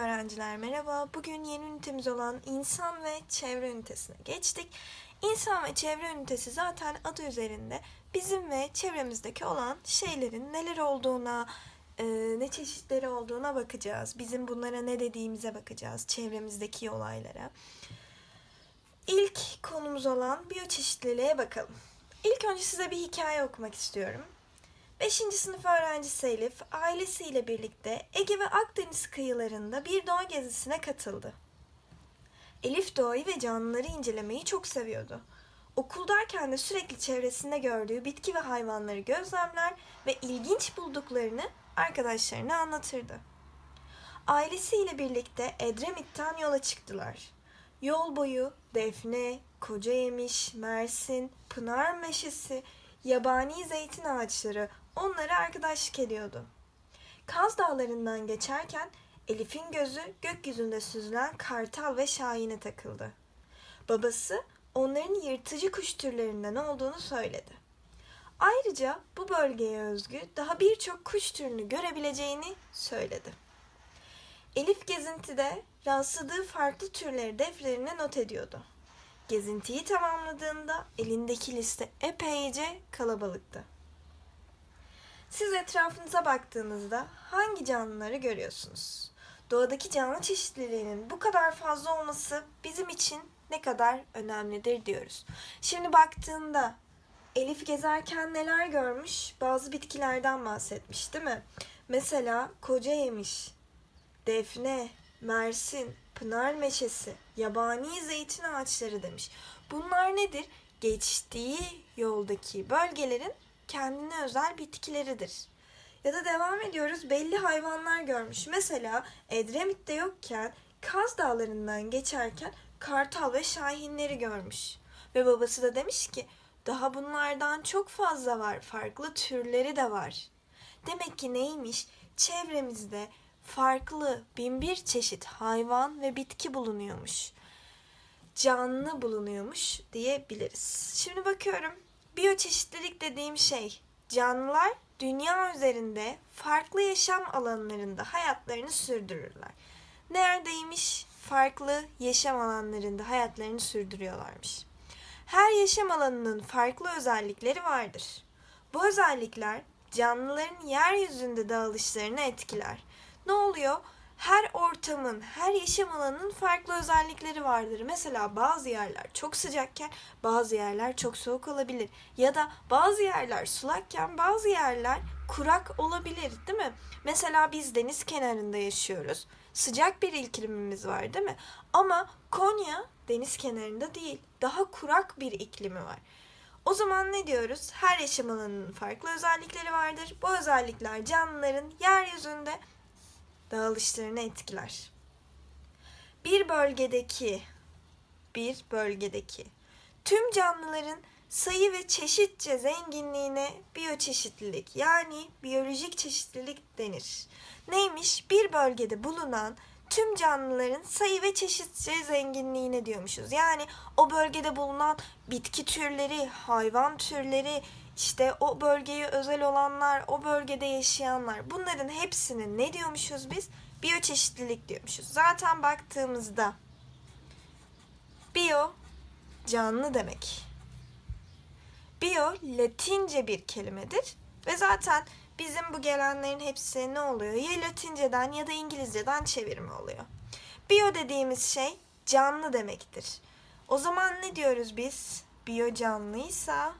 öğrenciler merhaba. Bugün yeni ünitemiz olan insan ve çevre ünitesine geçtik. İnsan ve çevre ünitesi zaten adı üzerinde bizim ve çevremizdeki olan şeylerin neler olduğuna, e, ne çeşitleri olduğuna bakacağız. Bizim bunlara ne dediğimize bakacağız, çevremizdeki olaylara. İlk konumuz olan biyoçeşitliliğe bakalım. İlk önce size bir hikaye okumak istiyorum. 5. sınıf öğrencisi Elif ailesiyle birlikte Ege ve Akdeniz kıyılarında bir doğa gezisine katıldı. Elif doğayı ve canlıları incelemeyi çok seviyordu. Okuldayken de sürekli çevresinde gördüğü bitki ve hayvanları gözlemler ve ilginç bulduklarını arkadaşlarına anlatırdı. Ailesiyle birlikte Edremit'ten yola çıktılar. Yol boyu Defne, Kocayemiş, Mersin, Pınar Meşesi, yabani zeytin ağaçları onlara arkadaşlık ediyordu. Kaz dağlarından geçerken Elif'in gözü gökyüzünde süzülen kartal ve şahine takıldı. Babası onların yırtıcı kuş türlerinden olduğunu söyledi. Ayrıca bu bölgeye özgü daha birçok kuş türünü görebileceğini söyledi. Elif gezintide rastladığı farklı türleri defterine not ediyordu. Gezintiyi tamamladığında elindeki liste epeyce kalabalıktı. Siz etrafınıza baktığınızda hangi canlıları görüyorsunuz? Doğadaki canlı çeşitliliğinin bu kadar fazla olması bizim için ne kadar önemlidir diyoruz. Şimdi baktığında Elif gezerken neler görmüş? Bazı bitkilerden bahsetmiş değil mi? Mesela koca yemiş, defne, mersin, pınar meşesi, yabani zeytin ağaçları demiş. Bunlar nedir? Geçtiği yoldaki bölgelerin kendine özel bitkileridir. Ya da devam ediyoruz belli hayvanlar görmüş. Mesela Edremit'te yokken Kaz Dağları'ndan geçerken kartal ve şahinleri görmüş. Ve babası da demiş ki daha bunlardan çok fazla var. Farklı türleri de var. Demek ki neymiş? Çevremizde farklı binbir çeşit hayvan ve bitki bulunuyormuş. Canlı bulunuyormuş diyebiliriz. Şimdi bakıyorum. Biyoçeşitlilik dediğim şey canlılar dünya üzerinde farklı yaşam alanlarında hayatlarını sürdürürler. Neredeymiş? Farklı yaşam alanlarında hayatlarını sürdürüyorlarmış. Her yaşam alanının farklı özellikleri vardır. Bu özellikler canlıların yeryüzünde dağılışlarını etkiler. Ne oluyor? Her ortamın, her yaşam alanının farklı özellikleri vardır. Mesela bazı yerler çok sıcakken bazı yerler çok soğuk olabilir. Ya da bazı yerler sulakken bazı yerler kurak olabilir değil mi? Mesela biz deniz kenarında yaşıyoruz. Sıcak bir iklimimiz var değil mi? Ama Konya deniz kenarında değil. Daha kurak bir iklimi var. O zaman ne diyoruz? Her yaşam alanının farklı özellikleri vardır. Bu özellikler canlıların yeryüzünde dağılışlarını etkiler. Bir bölgedeki bir bölgedeki tüm canlıların sayı ve çeşitçe zenginliğine biyoçeşitlilik yani biyolojik çeşitlilik denir. Neymiş? Bir bölgede bulunan tüm canlıların sayı ve çeşitçe zenginliğine diyormuşuz. Yani o bölgede bulunan bitki türleri, hayvan türleri, işte o bölgeye özel olanlar, o bölgede yaşayanlar bunların hepsinin ne diyormuşuz biz? Biyoçeşitlilik diyormuşuz. Zaten baktığımızda biyo canlı demek. Biyo Latince bir kelimedir ve zaten bizim bu gelenlerin hepsi ne oluyor? Ya Latinceden ya da İngilizceden çevirme oluyor. Biyo dediğimiz şey canlı demektir. O zaman ne diyoruz biz? Biyo canlıysa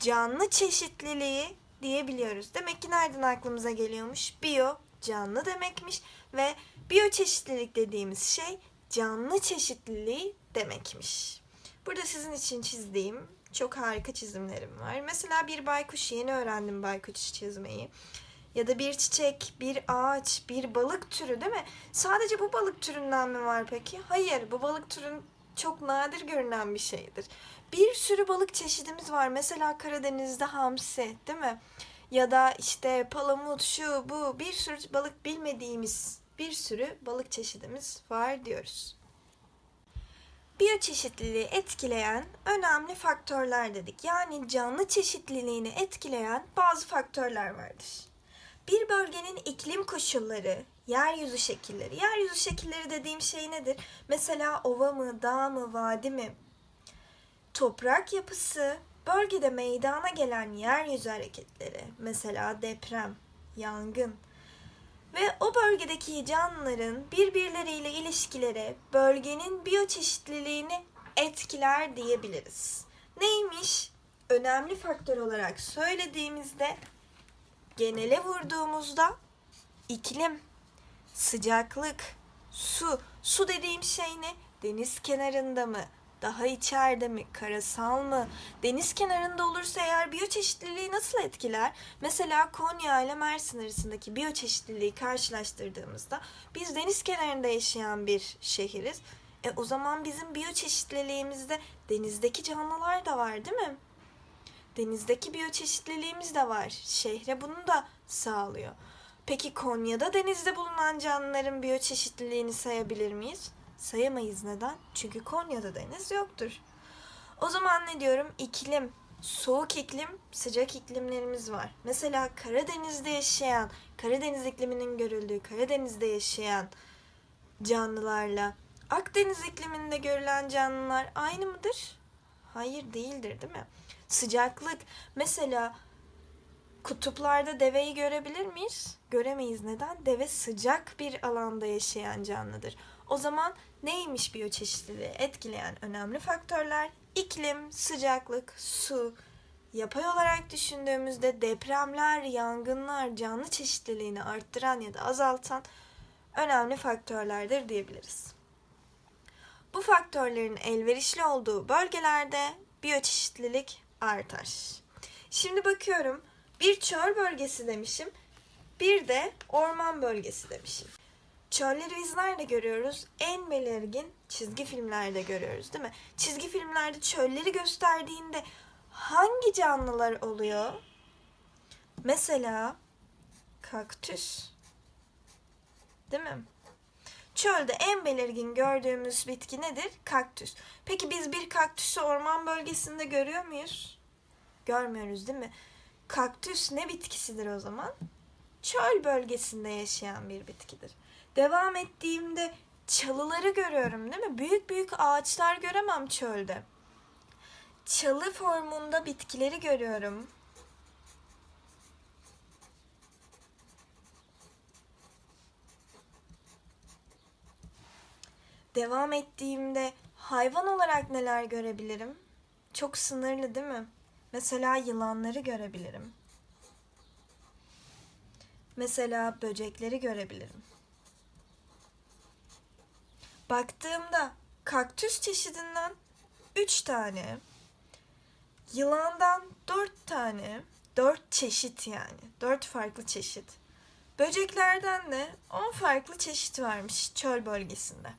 canlı çeşitliliği diyebiliyoruz. Demek ki nereden aklımıza geliyormuş? Biyo canlı demekmiş ve biyoçeşitlilik dediğimiz şey canlı çeşitliliği demekmiş. Burada sizin için çizdiğim çok harika çizimlerim var. Mesela bir baykuş yeni öğrendim baykuş çizmeyi. Ya da bir çiçek, bir ağaç, bir balık türü değil mi? Sadece bu balık türünden mi var peki? Hayır, bu balık türün çok nadir görünen bir şeydir. Bir sürü balık çeşidimiz var. Mesela Karadeniz'de hamsi, değil mi? Ya da işte palamut, şu, bu bir sürü balık bilmediğimiz bir sürü balık çeşidimiz var diyoruz. Biyoçeşitliliği etkileyen önemli faktörler dedik. Yani canlı çeşitliliğini etkileyen bazı faktörler vardır. Bir bölgenin iklim koşulları, Yeryüzü şekilleri. Yeryüzü şekilleri dediğim şey nedir? Mesela ova mı, dağ mı, vadi mi? Toprak yapısı, bölgede meydana gelen yeryüzü hareketleri, mesela deprem, yangın ve o bölgedeki canlıların birbirleriyle ilişkileri bölgenin biyoçeşitliliğini etkiler diyebiliriz. Neymiş? Önemli faktör olarak söylediğimizde genele vurduğumuzda iklim, sıcaklık, su. Su dediğim şey ne? Deniz kenarında mı? Daha içeride mi? Karasal mı? Deniz kenarında olursa eğer biyoçeşitliliği nasıl etkiler? Mesela Konya ile Mersin arasındaki biyoçeşitliliği karşılaştırdığımızda biz deniz kenarında yaşayan bir şehiriz. E o zaman bizim biyoçeşitliliğimizde denizdeki canlılar da var değil mi? Denizdeki biyoçeşitliliğimiz de var. Şehre bunu da sağlıyor. Peki Konya'da denizde bulunan canlıların biyoçeşitliliğini sayabilir miyiz? Sayamayız neden? Çünkü Konya'da deniz yoktur. O zaman ne diyorum? İklim, soğuk iklim, sıcak iklimlerimiz var. Mesela Karadeniz'de yaşayan, Karadeniz ikliminin görüldüğü Karadeniz'de yaşayan canlılarla Akdeniz ikliminde görülen canlılar aynı mıdır? Hayır değildir değil mi? Sıcaklık mesela kutuplarda deveyi görebilir miyiz? Göremeyiz. Neden? Deve sıcak bir alanda yaşayan canlıdır. O zaman neymiş biyoçeşitliliği etkileyen önemli faktörler? İklim, sıcaklık, su. Yapay olarak düşündüğümüzde depremler, yangınlar canlı çeşitliliğini arttıran ya da azaltan önemli faktörlerdir diyebiliriz. Bu faktörlerin elverişli olduğu bölgelerde biyoçeşitlilik artar. Şimdi bakıyorum bir çöl bölgesi demişim, bir de orman bölgesi demişim. Çölleri biz nerede görüyoruz? En belirgin çizgi filmlerde görüyoruz değil mi? Çizgi filmlerde çölleri gösterdiğinde hangi canlılar oluyor? Mesela kaktüs. Değil mi? Çölde en belirgin gördüğümüz bitki nedir? Kaktüs. Peki biz bir kaktüsü orman bölgesinde görüyor muyuz? Görmüyoruz değil mi? Kaktüs ne bitkisidir o zaman? Çöl bölgesinde yaşayan bir bitkidir. Devam ettiğimde çalıları görüyorum değil mi? Büyük büyük ağaçlar göremem çölde. Çalı formunda bitkileri görüyorum. Devam ettiğimde hayvan olarak neler görebilirim? Çok sınırlı değil mi? Mesela yılanları görebilirim. Mesela böcekleri görebilirim. Baktığımda kaktüs çeşidinden 3 tane, yılandan 4 tane, 4 çeşit yani, 4 farklı çeşit. Böceklerden de 10 farklı çeşit varmış çöl bölgesinde.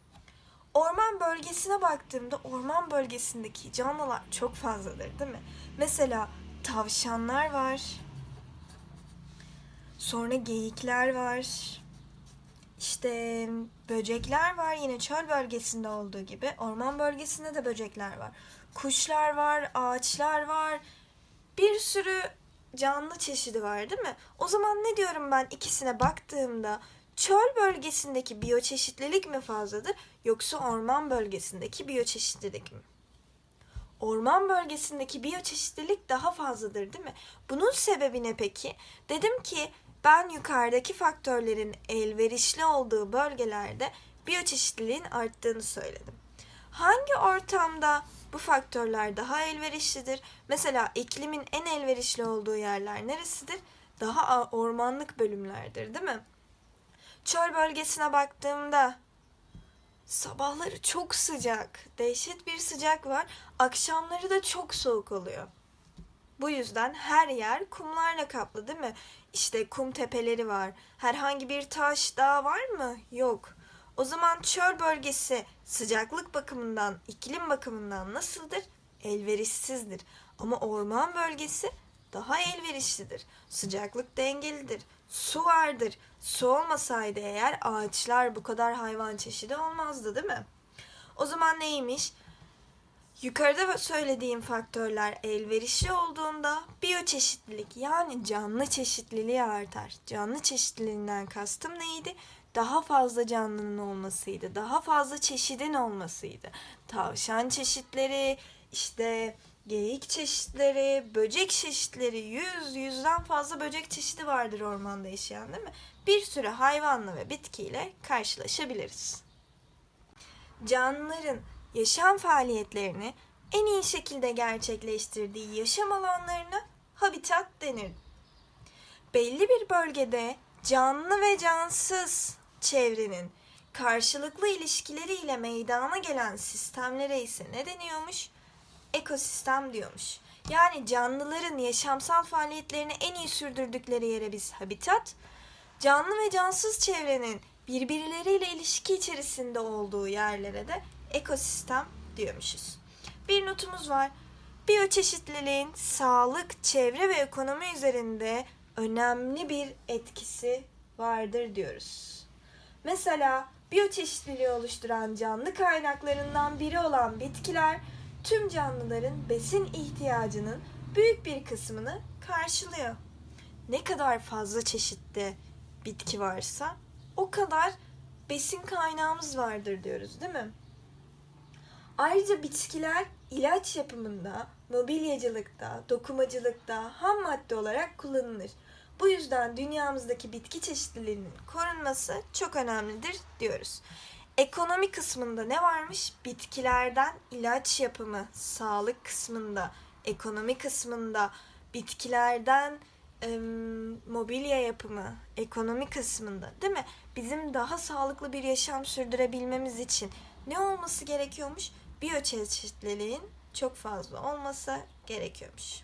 Orman bölgesine baktığımda orman bölgesindeki canlılar çok fazladır değil mi? Mesela tavşanlar var. Sonra geyikler var. İşte böcekler var yine çöl bölgesinde olduğu gibi. Orman bölgesinde de böcekler var. Kuşlar var, ağaçlar var. Bir sürü canlı çeşidi var değil mi? O zaman ne diyorum ben ikisine baktığımda çöl bölgesindeki biyoçeşitlilik mi fazladır yoksa orman bölgesindeki biyoçeşitlilik mi? Orman bölgesindeki biyoçeşitlilik daha fazladır değil mi? Bunun sebebi ne peki? Dedim ki ben yukarıdaki faktörlerin elverişli olduğu bölgelerde biyoçeşitliliğin arttığını söyledim. Hangi ortamda bu faktörler daha elverişlidir? Mesela iklimin en elverişli olduğu yerler neresidir? Daha ormanlık bölümlerdir değil mi? Çöl bölgesine baktığımda sabahları çok sıcak, dehşet bir sıcak var. Akşamları da çok soğuk oluyor. Bu yüzden her yer kumlarla kaplı değil mi? İşte kum tepeleri var. Herhangi bir taş dağ var mı? Yok. O zaman çöl bölgesi sıcaklık bakımından, iklim bakımından nasıldır? Elverişsizdir. Ama orman bölgesi daha elverişlidir. Sıcaklık dengelidir. Su vardır. Su olmasaydı eğer ağaçlar bu kadar hayvan çeşidi olmazdı değil mi? O zaman neymiş? Yukarıda söylediğim faktörler elverişli olduğunda biyoçeşitlilik yani canlı çeşitliliği artar. Canlı çeşitliliğinden kastım neydi? daha fazla canlının olmasıydı. Daha fazla çeşidin olmasıydı. Tavşan çeşitleri, işte geyik çeşitleri, böcek çeşitleri, yüz, yüzden fazla böcek çeşidi vardır ormanda yaşayan değil mi? Bir sürü hayvanla ve bitkiyle karşılaşabiliriz. Canlıların yaşam faaliyetlerini en iyi şekilde gerçekleştirdiği yaşam alanlarına habitat denir. Belli bir bölgede canlı ve cansız çevrenin karşılıklı ilişkileriyle meydana gelen sistemlere ise ne deniyormuş? Ekosistem diyormuş. Yani canlıların yaşamsal faaliyetlerini en iyi sürdürdükleri yere biz habitat, canlı ve cansız çevrenin birbirleriyle ilişki içerisinde olduğu yerlere de ekosistem diyormuşuz. Bir notumuz var. Biyoçeşitliliğin sağlık, çevre ve ekonomi üzerinde önemli bir etkisi vardır diyoruz. Mesela biyoçeşitliliği oluşturan canlı kaynaklarından biri olan bitkiler tüm canlıların besin ihtiyacının büyük bir kısmını karşılıyor. Ne kadar fazla çeşitli bitki varsa o kadar besin kaynağımız vardır diyoruz değil mi? Ayrıca bitkiler ilaç yapımında, mobilyacılıkta, dokumacılıkta ham madde olarak kullanılır. Bu yüzden dünyamızdaki bitki çeşitliliğinin korunması çok önemlidir diyoruz. Ekonomi kısmında ne varmış? Bitkilerden ilaç yapımı, sağlık kısmında, ekonomi kısmında, bitkilerden mobilya yapımı, ekonomi kısmında değil mi? Bizim daha sağlıklı bir yaşam sürdürebilmemiz için ne olması gerekiyormuş? Biyoçeşitliliğin çok fazla olması gerekiyormuş.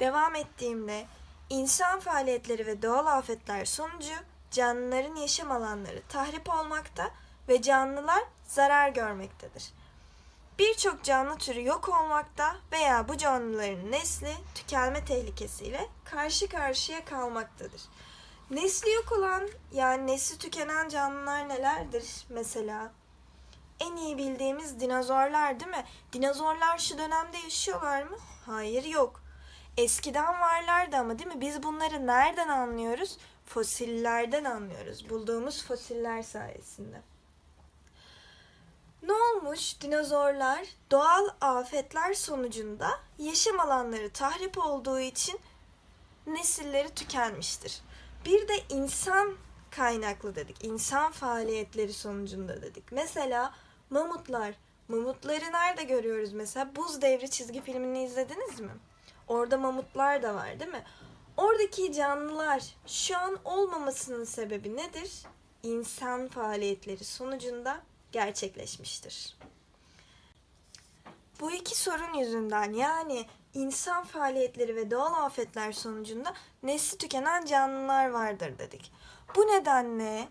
Devam ettiğimde insan faaliyetleri ve doğal afetler sonucu canlıların yaşam alanları tahrip olmakta ve canlılar zarar görmektedir. Birçok canlı türü yok olmakta veya bu canlıların nesli tükenme tehlikesiyle karşı karşıya kalmaktadır. Nesli yok olan yani nesli tükenen canlılar nelerdir mesela? En iyi bildiğimiz dinozorlar değil mi? Dinozorlar şu dönemde yaşıyorlar mı? Hayır yok. Eskiden varlardı ama değil mi? Biz bunları nereden anlıyoruz? Fosillerden anlıyoruz. Bulduğumuz fosiller sayesinde. Ne olmuş? Dinozorlar doğal afetler sonucunda yaşam alanları tahrip olduğu için nesilleri tükenmiştir. Bir de insan kaynaklı dedik. İnsan faaliyetleri sonucunda dedik. Mesela mamutlar. Mamutları nerede görüyoruz mesela? Buz Devri çizgi filmini izlediniz mi? Orada mamutlar da var değil mi? Oradaki canlılar şu an olmamasının sebebi nedir? İnsan faaliyetleri sonucunda gerçekleşmiştir. Bu iki sorun yüzünden yani insan faaliyetleri ve doğal afetler sonucunda nesli tükenen canlılar vardır dedik. Bu nedenle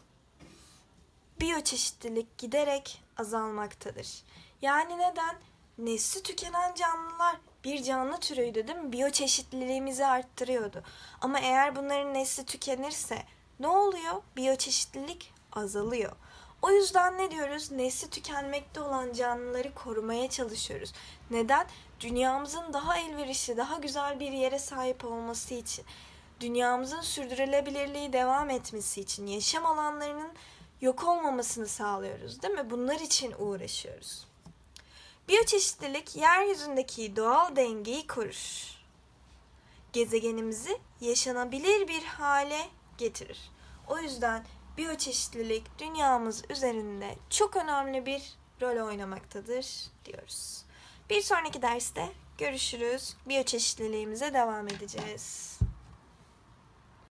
biyoçeşitlilik giderek azalmaktadır. Yani neden? Nesli tükenen canlılar bir canlı türüydü değil mi? Biyoçeşitliliğimizi arttırıyordu. Ama eğer bunların nesli tükenirse ne oluyor? Biyoçeşitlilik azalıyor. O yüzden ne diyoruz? Nesli tükenmekte olan canlıları korumaya çalışıyoruz. Neden? Dünyamızın daha elverişli, daha güzel bir yere sahip olması için. Dünyamızın sürdürülebilirliği devam etmesi için, yaşam alanlarının yok olmamasını sağlıyoruz değil mi? Bunlar için uğraşıyoruz. Biyoçeşitlilik yeryüzündeki doğal dengeyi korur. Gezegenimizi yaşanabilir bir hale getirir. O yüzden biyoçeşitlilik dünyamız üzerinde çok önemli bir rol oynamaktadır diyoruz. Bir sonraki derste görüşürüz. Biyoçeşitliliğimize devam edeceğiz.